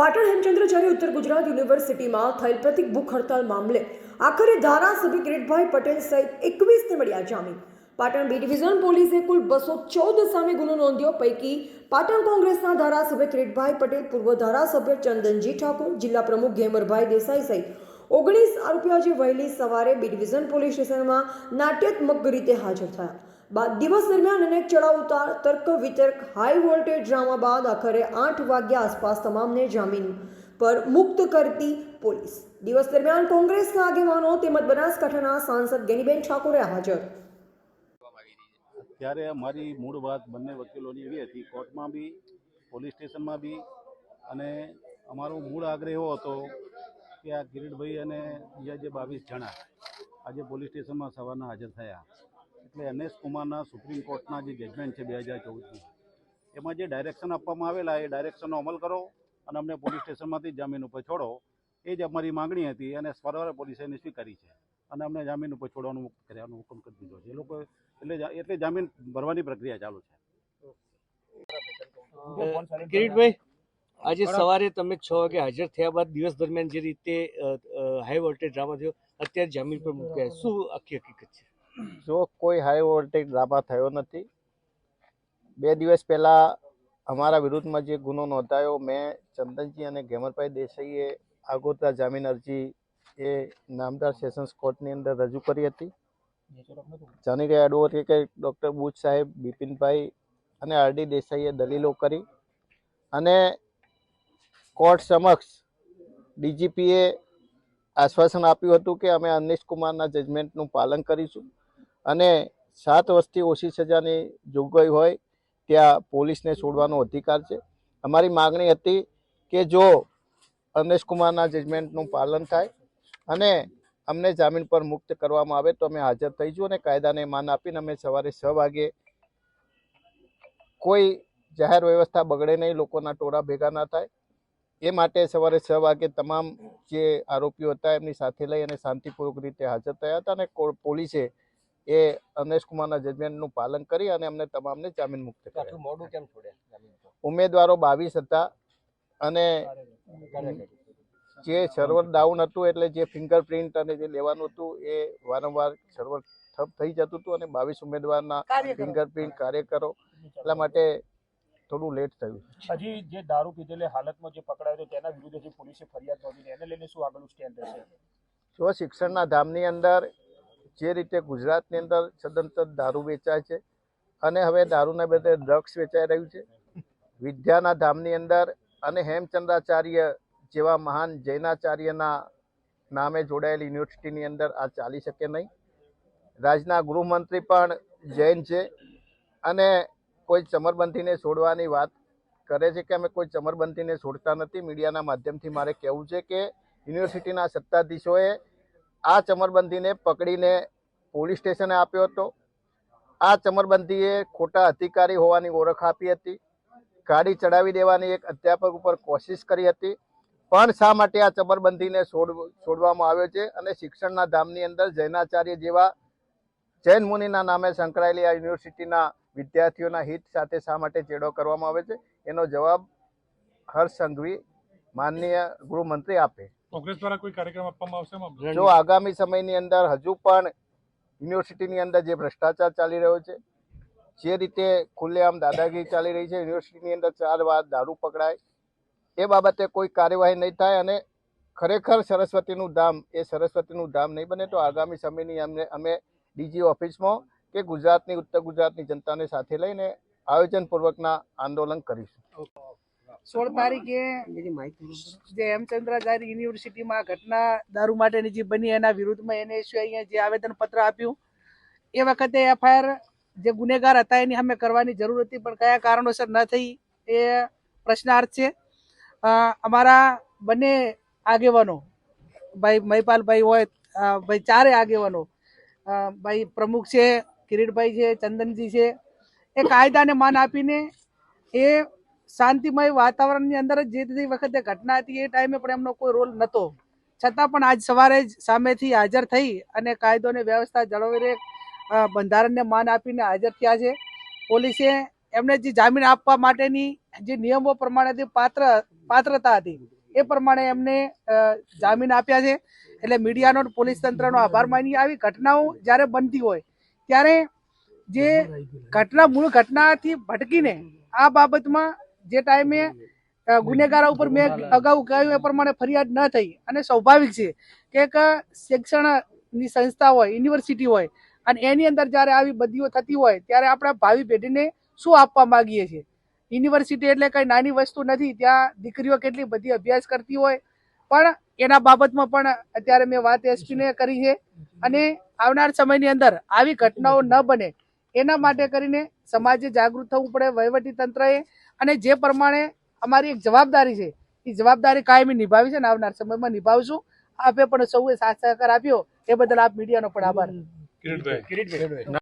પાટણ હેમચંદ્રાચાર્ય ઉત્તર ગુજરાત યુનિવર્સિટીમાં થયેલ પ્રતિક ભૂખ હડતાલ મામલે આખરે ધારાસભ્ય કિરીટભાઈ પટેલ સહિત એકવીસને મળ્યા જામીન. પાટણ બી ડિવિઝન પોલીસે કુલ બસો ચૌદ સામે ગુનો નોંધ્યો. પૈકી પાટણ કોંગ્રેસના ધારાસભ્ય કિરીટભાઈ પટેલ, પૂર્વ ધારાસભ્ય ચંદનજી ઠાકોર, જિલ્લા પ્રમુખ ઘેમરભાઈ દેસાઈ સહિત ઓગણીસ આરોપીઓ આજે વહેલી સવારે બી ડિવિઝન પોલીસ સ્ટેશનમાં નાટ્યાત્મક રીતે હાજર થયા. દિવસ દરમિયાન અનેક ચડાવ ઉતાર, તર્ક, વિતર્ક હાઈ વોલ્ટેજ ડ્રામા બાદ આખરે આઠ વાગ્યા આસપાસ તમામને જામીન પર મુક્ત કરતી પોલીસ. દિવસ દરમિયાન કોંગ્રેસના આગેવાનો તેમજ બનાસકાંઠાના સાંસદ ગેનીબેન ઠાકોરે હાજર. ત્યારે અમારી મૂળ વાત બંને વકીલોની એવી હતી, કોર્ટમાં બી, પોલીસ સ્ટેશનમાં બી, અને અમારો મૂળ આગ્રહ એવો હતો કે આ કિરીટભાઈ અને બીજા જે બાવીસ જણા આજે પોલીસ સ્ટેશનમાં સવારના હાજર થયા. એટલે એનએસ કુમારના સુપ્રીમ કોર્ટના જે જજમેન્ટ છે બે હજાર ચૌદનું એમાં જે ડાયરેક્શન આપવામાં આવેલા એ ડાયરેક્શનનો અમલ કરો અને અમને પોલીસ સ્ટેશનમાંથી જામીન ઉપર છોડો. એ જ અમારી માંગણી હતી અને સવારે પોલીસે એને સ્વીકારી છે. અને અમને જામીન ઉપર છોડવાનું મુક્ત કર્યાનો હુકમ કરી દીધો છે. એ લોકો એટલે એટલે જામીન ભરવાની પ્રક્રિયા ચાલુ છે. કિરીટભાઈ આજે સવારે તમે છ વાગે હાજર થયા બાદ દિવસ દરમિયાન જે રીતે હાઈ વોલ્ટેજ ડ્રામા થયો અત્યારે જામીન પર મૂક્યા શું આખી હકીકત છે? જો કોઈ હાઈ વોલ્ટેજ ડ્રામા થયો નથી, બે દિવસ પહેલાં અમારા વિરુદ્ધમાં જે ગુનો નોંધાયો, મેં ચંદનજી અને ઘેમરભાઈ દેસાઈએ આગોતરા જામીન અરજી એ નામદાર સેશન્સ કોર્ટની અંદર રજૂ કરી હતી. જાણી ગયા એડવોકેટ ડૉક્ટર બુચ સાહેબ, બિપિનભાઈ અને આરડી દેસાઈએ દલીલો કરી અને કોર્ટ સમક્ષ ડીજીપીએ આશ્વાસન આપ્યું હતું કે અમે અનિશ કુમારના જજમેન્ટનું પાલન કરીશું. અને સાત વર્ષથી ઓછી સજાની જોગવાઈ હોય ત્યાં પોલીસને છોડવાનો અધિકાર છે. અમારી માગણી હતી કે જો અનેશ કુમારના જજમેન્ટનું પાલન થાય અને અમને જામીન પર મુક્ત કરવામાં આવે તો અમે હાજર થઈશું અને કાયદાને માન આપીને અમે સવારે છ વાગે કોઈ જાહેર વ્યવસ્થા બગડે નહીં, લોકોના ટોળા ભેગા ના થાય. એ માટે સવારે છ વાગે તમામ જે આરોપીઓ હતા એમની સાથે લઈ અને શાંતિપૂર્વક રીતે હાજર થયા હતા અને પોલીસે એ અનેશ કુમારના જજમેન્ટનું પાલન કરી અને અમને તમામને જામીન મુક્ત કર્યા. મોડું કેમ છોડ્યા ઉમેદવારો બાવીસ હતા અને જે સર્વર ડાઉન હતું એટલે જે ફિંગરપ્રિન્ટ અને જે લેવાનું હતું એ વારંવાર સર્વર ઠપ થઈ જતું હતું અને બાવીસ ઉમેદવારના ફિંગરપ્રિન્ટ કાર્યકરો. એટલા માટે થોડું લેટ થયું. હજી જે દારૂ પીધેલી હાલતમાં જે પકડાયો હતો તેના વિરુદ્ધ પોલીસે ફરિયાદ નોંધી એને લઈને શું આગળનું સ્ટેન્ડ રહેશે? જો શિક્ષણના ધામની અંદર જે રીતે ગુજરાતની અંદર સદંતર દારૂ વેચાય છે અને હવે દારૂના બદલે ડ્રગ્સ વેચાઈ રહ્યું છે. વિદ્યાના ધામની અંદર અને હેમચંદ્રાચાર્ય જેવા મહાન જૈનાચાર્યના નામે જોડાયેલી યુનિવર્સિટીની અંદર આ ચાલી શકે નહીં. રાજના ગૃહમંત્રી પણ જૈન છે અને કોઈ ચમરબંધીને છોડવાની વાત કરે છે કે અમે કોઈ ચમરબંધીને છોડતા નથી. મીડિયાના માધ્યમથી મારે કહેવું છે કે યુનિવર્સિટીના સત્તાધીશોએ આ ચમરબંધીને પકડીને પોલીસ સ્ટેશને આપ્યો હતો. આ ચમરબંધીએ ખોટા અધિકારી હોવાની ઓળખ આપી હતી. ગાડી ચડાવી દેવાની એક અધ્યાપક ઉપર કોશિશ કરી હતી. પણ શા માટે આ ચમરબંધીને છોડ, છોડવામાં આવ્યો છે અને શિક્ષણના ધામની અંદર જૈનાચાર્ય જેવા જૈન મુનિના નામે સંકળાયેલી આ યુનિવર્સિટીના વિદ્યાર્થીઓના હિત સાથે શા માટે ચેડો કરવામાં આવે છે? એનો જવાબ હર્ષ સંઘવી, માનનીય ગૃહમંત્રી આપે. કોંગ્રેસ દ્વારા કોઈ કાર્યક્રમ આપવામાં આવશે જો આગામી સમયની અંદર હજુ પણ યુનિવર્સિટીની અંદર જે ભ્રષ્ટાચાર ચાલી રહ્યો છે જે રીતે ખુલ્લેઆમ દાદાગીરી ચાલી રહી છે યુનિવર્સિટીની અંદર ચાર વાર દારૂ પકડાય એ બાબતે કોઈ કાર્યવાહી નહીં થાય અને ખરેખર સરસ્વતીનું ધામ એ સરસ્વતીનું ધામ નહીં બને તો આગામી સમયની અમને અમે ડીજી ઓફિસમાં કે ગુજરાતની ઉત્તર ગુજરાતની જનતાને સાથે લઈને આયોજનપૂર્વકના આંદોલન કરીશું. સોળ તારીખે જે હેમચંદ્રાચાર્ય યુનિવર્સિટીમાં ઘટના દારૂ માટેની જે બની એના વિરુદ્ધમાં એને અહીંયા જે આવેદન પત્ર આપ્યું. એ વખતે એફઆઈઆર જે ગુનેગાર હતા એની અમે કરવાની જરૂર હતી પણ કયા કારણોસર ન થઈ એ પ્રશ્નાર્થ છે. અમારા બંને આગેવાનો ભાઈ મહિપાલભાઈ હોય ભાઈ ચારે આગેવાનો ભાઈ પ્રમુખ છે કિરીટભાઈ છે ચંદનજી છે એ કાયદાને માન આપીને એ શાંતિમય વાતાવરણની અંદર જ જે તે વખતે ઘટના હતી એ ટાઈમે પણ એમનો કોઈ રોલ નહોતો છતાં પણ આજ સવારે જ સામેથી હાજર થઈ અને કાયદો અને વ્યવસ્થા જળવાઈ રહે બંધારણને માન આપીને હાજર થયા છે. પોલીસે એમને જે જામીન આપવા માટેની જે નિયમો પ્રમાણે તે પાત્ર પાત્રતા હતી એ પ્રમાણે એમને જામીન આપ્યા છે. એટલે મીડિયાનો પોલીસ તંત્રનો આભાર માની આવી ઘટનાઓ જ્યારે બનતી હોય ત્યારે જે ઘટના મૂળ ઘટનાથી ભટકીને આ બાબતમાં જે ટાઈમે ગુનેગારો ઉપર મેં અગાઉ કહ્યું એ પ્રમાણે ફરિયાદ ન થઈ. અને સ્વાભાવિક છે કે એક શિક્ષણની સંસ્થા હોય યુનિવર્સિટી હોય અને એની અંદર જ્યારે આવી બદીઓ થતી હોય ત્યારે આપણા ભાવિ પેઢીને શું આપવા માગીએ છીએ? યુનિવર્સિટી એટલે કંઈ નાની વસ્તુ નથી. ત્યાં દીકરીઓ કેટલી બધી અભ્યાસ કરતી હોય. પણ એના બાબતમાં પણ અત્યારે મેં વાત એસપીને કરી છે. અને આવનાર સમયની અંદર આવી ઘટનાઓ ન બને. એના માટે કરીને સમાજે જાગૃત થવું પડે. વહીવટી તંત્રએ અને જે પ્રમાણે અમારી એક જવાબદારી છે એ જવાબદારી કાયમી નિભાવી છે ને આવનાર સમયમાં નિભાવશું. આપે પણ સૌએ સાથ સહકાર આપ્યો. એ બદલ આપ મીડિયાનો પણ આભાર. કિરીટભાઈ.